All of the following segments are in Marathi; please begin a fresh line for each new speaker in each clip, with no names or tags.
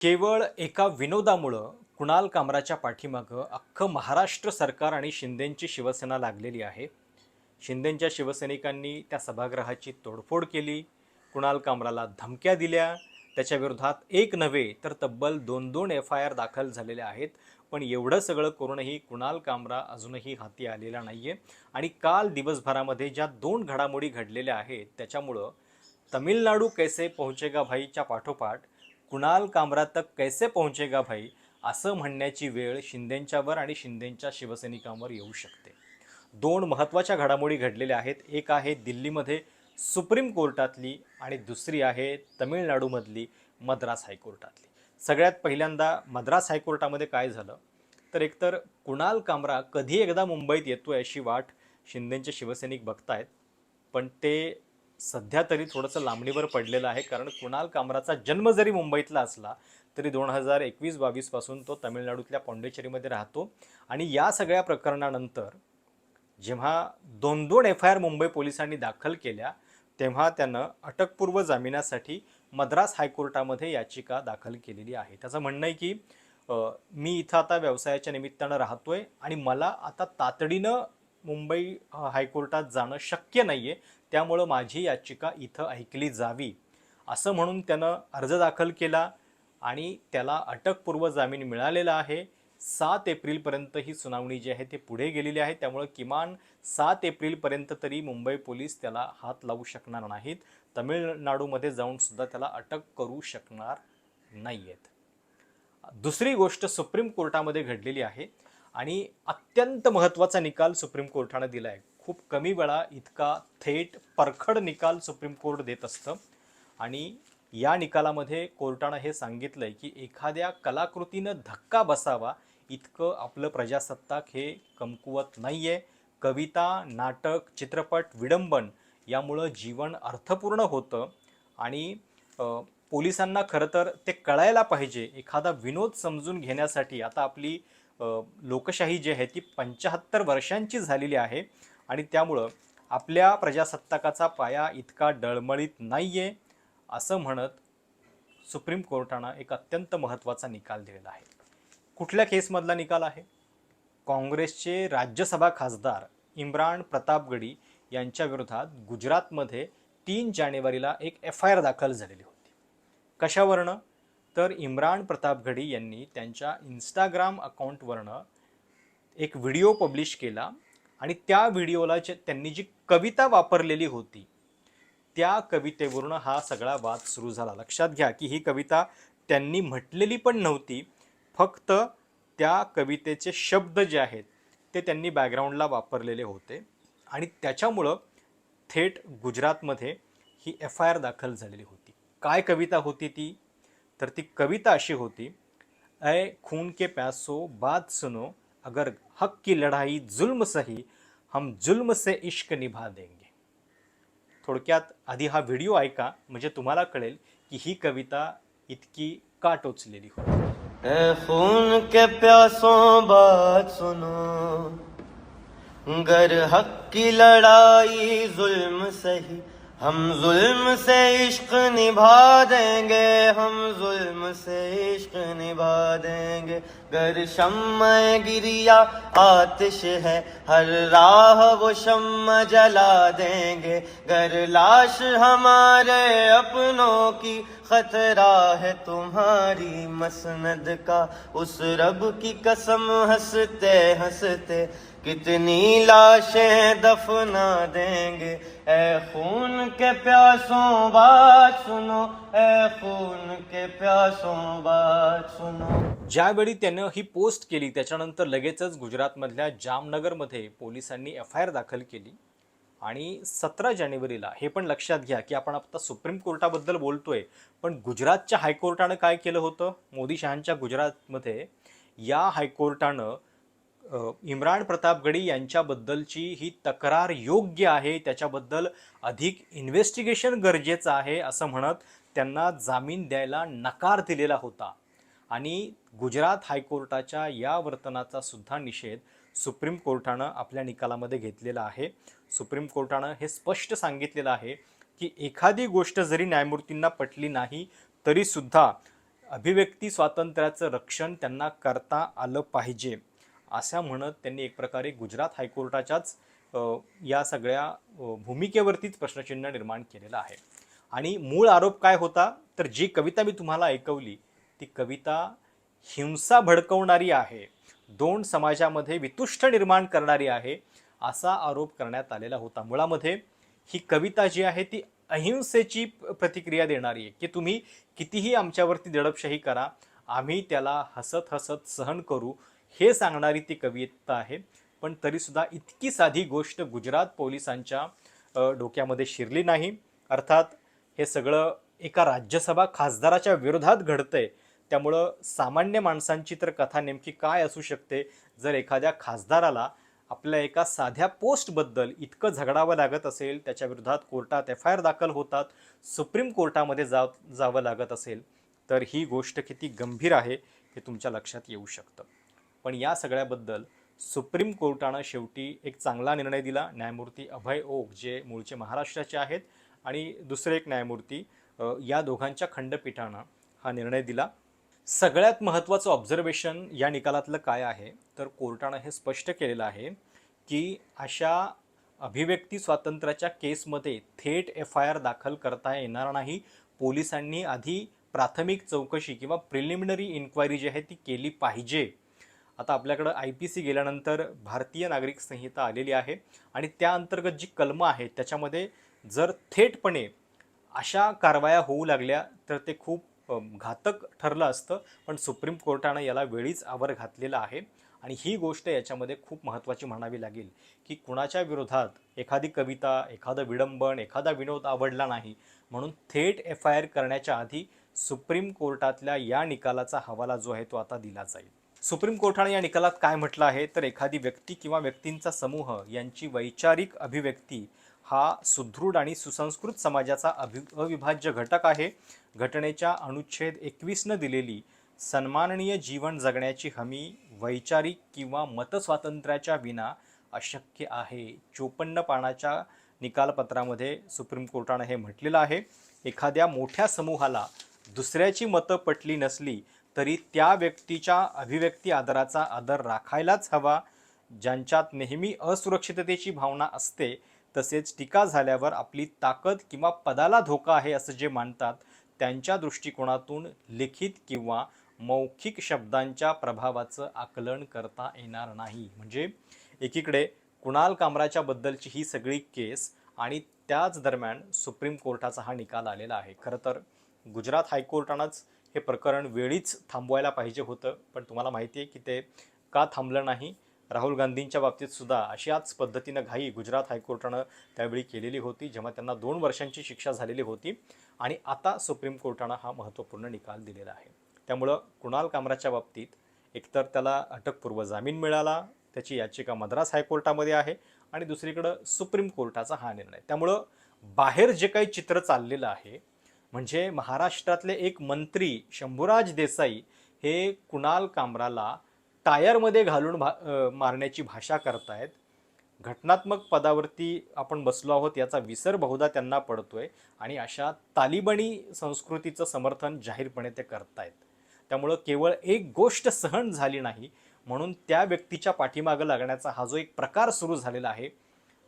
केवळ एका विनोदामुळं कुणाल कामराच्या पाठीमागं अख्खं महाराष्ट्र सरकार आणि शिंदेंची शिवसेना लागलेली आहे. शिंदेंच्या शिवसैनिकांनी त्या सभागृहाची तोडफोड केली कुणाल कामराला धमक्या दिल्या त्याच्याविरोधात एक नव्हे तर तब्बल दोन दोन एफ आय आर दाखल झालेल्या आहेत. पण एवढं सगळं करूनही कुणाल कामरा अजूनही हाती आलेला नाही आहे आणि काल दिवसभरामध्ये ज्या दोन घडामोडी घडलेल्या आहेत त्याच्यामुळं तमिळनाडू कैसे पोहोचेगा भाईच्या पाठोपाठ कुणाल कामरा तक कैसे पहुंचेगा भाई? असं म्हणण्याची वेळ शिंदेंच्यावर आणि शिंदेंच्या शिवसैनिकांवर येऊ शकते. दोन महत्त्वाच्या घडामोडी घडलेल्या आहेत. एक आहे दिल्लीमध्ये सुप्रीम कोर्टातली आणि दुसरी आहे तमिळनाडूमधली मद्रास हायकोर्टातली. सगळ्यात पहिल्यांदा मद्रास हायकोर्टामध्ये काय झालं? तर एकतर कुणाल कामरा कधी एकदा मुंबईत येतोय अशी वाट शिंदेंचे शिवसैनिक बघतायत पण ते सध्या तरी थोडंसं लांबणीवर पडलेलं आहे कारण कुणाल कामराचा जन्म जरी मुंबईतला असला तरी दोन हजार एकवीस बावीसपासून तो तमिळनाडूतल्या पॉंडेचेरीमध्ये राहतो. आणि या सगळ्या प्रकरणानंतर जेव्हा दोन दोन एफ आय आर मुंबई पोलिसांनी दाखल केल्या तेव्हा त्यानं अटकपूर्व जामिनासाठी मद्रास हायकोर्टामध्ये याचिका दाखल केलेली आहे. त्याचं म्हणणं आहे की मी इथं आता व्यवसायाच्या निमित्तानं राहतोय आणि मला आता तातडीनं मुंबई हायकोर्टात जाणं शक्य नाही आहे त्यामुळं माझी याचिका इथं ऐकली जावी. असं म्हणून त्यानं अर्ज दाखल केला आणि त्याला अटकपूर्व जामीन मिळालेला आहे. सात एप्रिलपर्यंत ही सुनावणी जी आहे ते पुढे गेलेली आहे. त्यामुळं किमान सात एप्रिलपर्यंत तरी मुंबई पोलीस त्याला हात लावू शकणार नाहीत. तमिळनाडूमध्ये जाऊन सुद्धा त्याला अटक करू शकणार नाही आहेत दुसरी गोष्ट सुप्रीम कोर्टामध्ये घडलेली आहे. आणि अत्यंत महत्त्वाचा निकाल सुप्रीम कोर्टानं दिला आहे खूप कमी वेळा इतका थेट परखड निकाल सुप्रीम कोर्ट देत असतं. आणि या निकालामध्ये कोर्टानं हे सांगितलं आहे की एखाद्या कलाकृतीनं धक्का बसावा इतकं आपलं प्रजासत्ताक हे कमकुवत नाही आहे कविता नाटक चित्रपट विडंबन यामुळं जीवन अर्थपूर्ण होतं. आणि पोलिसांना खरं तर ते कळायला पाहिजे. एखादा विनोद समजून घेण्यासाठी आता आपली लोकशाही जी आहे ती पंच्याहत्तर वर्षांची झालेली आहे आणि त्यामुळं आपल्या प्रजासत्ताकाचा पाया इतका डळमळीत नाही आहे असं म्हणत सुप्रीम कोर्टानं एक अत्यंत महत्त्वाचा निकाल दिलेला आहे. कुठल्या केसमधला निकाल आहे? काँग्रेसचे राज्यसभा खासदार इम्रान प्रतापगडी यांच्या विरोधात गुजरातमध्ये तीन जानेवारीला एक एफ आय आर दाखल झालेली होती. कशावरनं? तर इम्रान प्रतापगडी यांनी त्यांच्या इंस्टाग्राम अकाउंटवरनं एक व्हिडिओ पब्लिश केला आणि त्या व्हिडिओला त्यांनी जी कविता वापरलेली होती त्या कवितेवरून हा सगळा वाद सुरू झाला. लक्षात घ्या की ही कविता त्यांनी म्हटलेली पण नव्हती फक्त त्या कवितेचे शब्द जे आहेत ते त्यांनी बॅकग्राऊंडला वापरलेले होते. आणि त्याच्यामुळं थेट गुजरातमध्ये ही एफ आय आर दाखल झालेली होती. काय कविता होती ती? तर ती कविता अशी होती ऐ खून के प्यासो बात सुनो अगर हक की लढाई जुल्म सही हम जुल्म से इश्क निभा देंगे. थोडक्यात आधी हा व्हिडिओ ऐका म्हणजे तुम्हाला कळेल की ही कविता इतकी का टोचलेली होती.
ए खून के प्यासों बात सुनो गर हक की लड़ाई जुल्म सही हम जुल्म से इश्क निभा देंगे हम जुल्म से इश्क निभा देंगे। گر شمع گریا آتش ہے، ہر راہ وہ شمع جلا دیں گے۔ گر لاش ہمارے اپنوں کی، خطرہ ہے تمہاری مسند کا۔ اس رب کی قسم ہنستے ہستے کتنی لاشیں دفنا دیں گے۔ اے خون کے پیاسوں بات سنو، اے خون کے پیاسوں
بات سنو۔ جائے بڑی تین त्यानं ही पोस्ट केली. त्याच्यानंतर लगेचच गुजरातमधल्या जामनगरमध्ये पोलिसांनी एफ आय आर दाखल केली. आणि सतरा जानेवारीला हे पण लक्षात घ्या की आपण आता सुप्रीम कोर्टाबद्दल बोलतोय पण गुजरातच्या हायकोर्टानं काय केलं होतं? मोदी शहांच्या गुजरातमध्ये या हायकोर्टानं इम्रान प्रतापगडी यांच्याबद्दलची ही तक्रार योग्य आहे त्याच्याबद्दल अधिक इन्व्हेस्टिगेशन गरजेचं आहे असं म्हणत त्यांना जामीन द्यायला नकार दिलेला होता. आणि गुजरात हायकोर्टाच्या या वर्तनाचा सुद्धा निषेध सुप्रीम कोर्टानं आपल्या निकालामध्ये घेतलेला आहे. सुप्रीम कोर्टानं हे स्पष्ट सांगितलेलं आहे की एखादी गोष्ट जरी न्यायमूर्तींना पटली नाही तरीसुद्धा अभिव्यक्ती स्वातंत्र्याचं रक्षण त्यांना करता आलं पाहिजे. असं म्हणत त्यांनी एक प्रकारे गुजरात हायकोर्टाच्याच या सगळ्या भूमिकेवरतीच प्रश्नचिन्ह निर्माण केलेलं आहे. आणि मूळ आरोप काय होता? तर जी कविता मी तुम्हाला ऐकवली ती कविता हिंसा भडकवणारी आहे. दोन समाजामध्ये वितुष्ट निर्माण करणारी आहे असा आरोप करण्यात आलेला होता. मुळामध्ये ही कविता जी आहे ती अहिंसेची प्रतिक्रिया देणारी आहे. की तुम्ही कितीही आमच्यावरती दडपशाही करा आम्ही त्याला हसत हसत सहन करू हे सांगणारी ती कविता आहे. पण तरीसुद्धा इतकी साधी गोष्ट गुजरात पोलिसांच्या डोक्यामध्ये शिरली नाही. अर्थात हे सगळं एका राज्यसभा खासदाराच्या विरोधात घडतंय. त्यामुळं सामान्य माणसांची तर कथा नेमकी काय असू शकते? जर एखाद्या खासदाराला आपल्या एका साध्या पोस्टबद्दल इतकं झगडावं लागत असेल त्याच्या विरोधात कोर्टात एफ आय आर दाखल होतात सुप्रीम कोर्टामध्ये जा जावं लागत असेल तर ही गोष्ट किती गंभीर आहे हे तुमच्या लक्षात येऊ शकतं. पण या सगळ्याबद्दल सुप्रीम कोर्टानं शेवटी एक चांगला निर्णय दिला न्यायमूर्ती अभय ओक जे मूळचे महाराष्ट्राचे आहेत आणि दुसरे एक न्यायमूर्ती या दोघांच्या खंडपीठानं हा निर्णय दिला. सगळ्यात महत्त्वाचं ऑब्झर्वेशन या निकालातलं काय आहे? तर कोर्टानं हे स्पष्ट केलेलं आहे की अशा अभिव्यक्ती स्वातंत्र्याच्या केसमध्ये थेट एफ आय आर दाखल करता येणार नाही. पोलिसांनी आधी प्राथमिक चौकशी किंवा प्रिलिमिनरी इन्क्वायरी जी आहे ती केली पाहिजे. आता आपल्याकडं आय पी सी गेल्यानंतर भारतीय नागरिक संहिता आलेली आहे आणि त्या अंतर्गत जी कलमं आहेत त्याच्यामध्ये जर थेटपणे अशा कारवाया होऊ लागल्या तर ते खूप घातक ठरलं असतं पण सुप्रीम कोर्टानं याला वेळीच आवर घातलेला आहे. आणि ही गोष्ट याच्यामध्ये खूप महत्त्वाची म्हणावी लागेल की कुणाच्या विरोधात एखादी कविता एखादं विडंबन एखादा विनोद आवडला नाही म्हणून थेट एफ आय आर करण्याच्या आधी सुप्रीम कोर्टातल्या या निकालाचा हवाला जो आहे तो आता दिला जाईल. सुप्रीम कोर्टाने या निकालात काय म्हटलं आहे? तर एखादी व्यक्ती किंवा व्यक्तींचा समूह यांची वैचारिक अभिव्यक्ती हा सुदृढ आणि सुसंस्कृत समाजाचा अभि अविभाज्य घटक आहे. घटनेच्या अनुच्छेद एकवीसनं दिलेली सन्माननीय जीवन जगण्याची हमी वैचारिक किंवा मतस्वातंत्र्याच्या विना अशक्य आहे. चोपन्न पानाच्या निकालपत्रामध्ये सुप्रीम कोर्टानं हे म्हटलेलं आहे. एखाद्या मोठ्या समूहाला दुसऱ्याची मतं पटली नसली तरी त्या व्यक्तीच्या अभिव्यक्ती आदराचा आदर राखायलाच हवा. ज्यांच्यात नेहमी असुरक्षिततेची भावना असते तसेच टीका झाल्यावर आपली ताकद किंवा पदाला धोका आहे असं जे मानतात त्यांच्या दृष्टिकोनातून लिखित किंवा मौखिक शब्दांच्या प्रभावाचं आकलन करता येणार नाही. म्हणजे एकीकडे कुणाल कामराच्या बद्दलची ही सगळी केस आणि त्याच दरम्यान सुप्रीम कोर्टाचा हा निकाल आलेला आहे. खरं तर गुजरात हायकोर्टानंच हे प्रकरण वेळीच थांबवायला पाहिजे होतं पण तुम्हाला माहिती आहे की ते का थांबलं नाही? राहुल गांधींच्या बाबतीत सुद्धा अशाच पद्धतीनं घाई गुजरात हायकोर्टानं त्यावेळी केलेली होती जेव्हा त्यांना दोन वर्षांची शिक्षा झालेली होती आणि आता सुप्रीम कोर्टानं हा महत्त्वपूर्ण निकाल दिलेला आहे. त्यामुळं कुणाल कामराच्या बाबतीत एकतर त्याला अटकपूर्व जामीन मिळाला त्याची याचिका मद्रास हायकोर्टामध्ये आहे आणि दुसरीकडं सुप्रीम कोर्टाचा हा निर्णय. त्यामुळं बाहेर जे काही चित्र चाललेलं आहे म्हणजे महाराष्ट्रातले एक मंत्री शंभूराज देसाई हे कुणाल कामराला टायरमध्ये घालून भा मारण्याची भाषा करतायत. घटनात्मक पदावरती आपण बसलो आहोत याचा विसर बहुधा त्यांना पडतोय आणि अशा तालिबानी संस्कृतीचं समर्थन जाहीरपणे ते करतायत. त्यामुळं केवळ एक गोष्ट सहन झाली नाही म्हणून त्या व्यक्तीच्या पाठीमागं लागण्याचा हा जो एक प्रकार सुरू झालेला आहे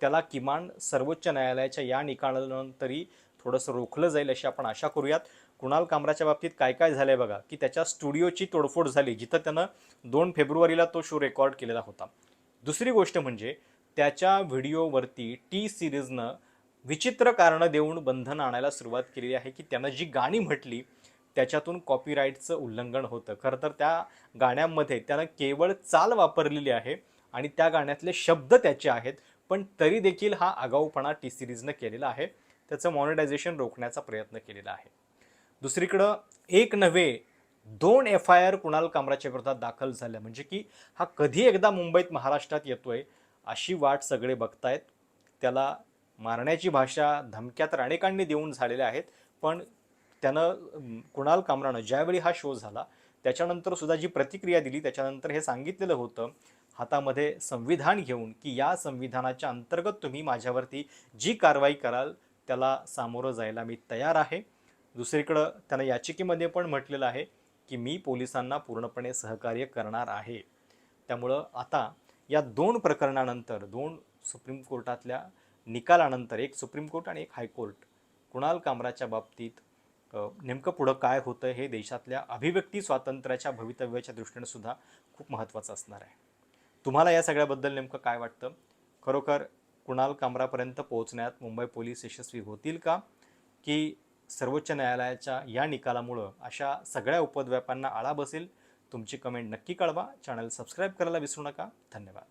त्याला किमान सर्वोच्च न्यायालयाच्या या निकालानंतरी थोडंसं रोखलं जाईल अशी आपण आशा करूयात. कुणाल कामराच्या बाबतीत काय काय झालंय बघा की त्याच्या स्टुडिओची तोडफोड झाली जिथं त्यानं दोन फेब्रुवारीला तो शो रेकॉर्ड केलेला होता. दुसरी गोष्ट म्हणजे त्याच्या व्हिडिओवरती टी सिरीजनं विचित्र कारणं देऊन बंधन आणायला सुरुवात केलेली आहे की त्यानं जी गाणी म्हटली त्याच्यातून कॉपीराईटचं उल्लंघन होतं. खरं तर त्या गाण्यांमध्ये त्यानं केवळ चाल वापरलेली आहे आणि त्या गाण्यातले शब्द त्याचे आहेत पण तरी देखील हा आगाऊपणा टी सिरीजनं केलेला आहे. त्याचं मॉनिटायझेशन रोखण्याचा प्रयत्न केलेला आहे. दुसरीकडं एक नव्हे दोन एफ आय आर कुणाल कामराच्या विरोधात दाखल झाल्या म्हणजे की हा कधी एकदा मुंबईत महाराष्ट्रात येतोय अशी वाट सगळे बघतायत. त्याला मारण्याची भाषा धमक्या तर अनेकांनी देऊन झालेल्या आहेत पण त्यानं कुणाल कामरानं ज्यावेळी हा शो झाला त्याच्यानंतर सुद्धा जी प्रतिक्रिया दिली त्याच्यानंतर हे सांगितलेलं होतं हातामध्ये संविधान घेऊन की या संविधानाच्या अंतर्गत तुम्ही माझ्यावरती जी कारवाई कराल त्याला सामोरं जायला मी तयार आहे. दुसरीकडं त्यानं याचिकेमध्ये पण म्हटलेलं आहे की मी पोलिसांना पूर्णपणे सहकार्य करणार आहे. त्यामुळं आता या दोन प्रकरणानंतर दोन सुप्रीम कोर्टातल्या निकालानंतर एक सुप्रीम कोर्ट आणि एक हायकोर्ट कुणाल कामराच्या बाबतीत नेमकं पुढं काय होतं हे देशातल्या अभिव्यक्ती स्वातंत्र्याच्या भवितव्याच्या दृष्टीने सुद्धा खूप महत्त्वाचं असणार आहे. तुम्हाला या सगळ्याबद्दल नेमकं काय वाटतं? खरोखर कुणाल कामरापर्यंत पोहोचण्यात मुंबई पोलीस यशस्वी होतील का? की सर्वोच्च न्यायालयाच्या या निकालामुळं अशा सगळ्या उपद्व्यापांना आळा बसेल? तुमची कमेंट नक्की कळवा. चॅनल सबस्क्राईब करायला विसरू नका. धन्यवाद.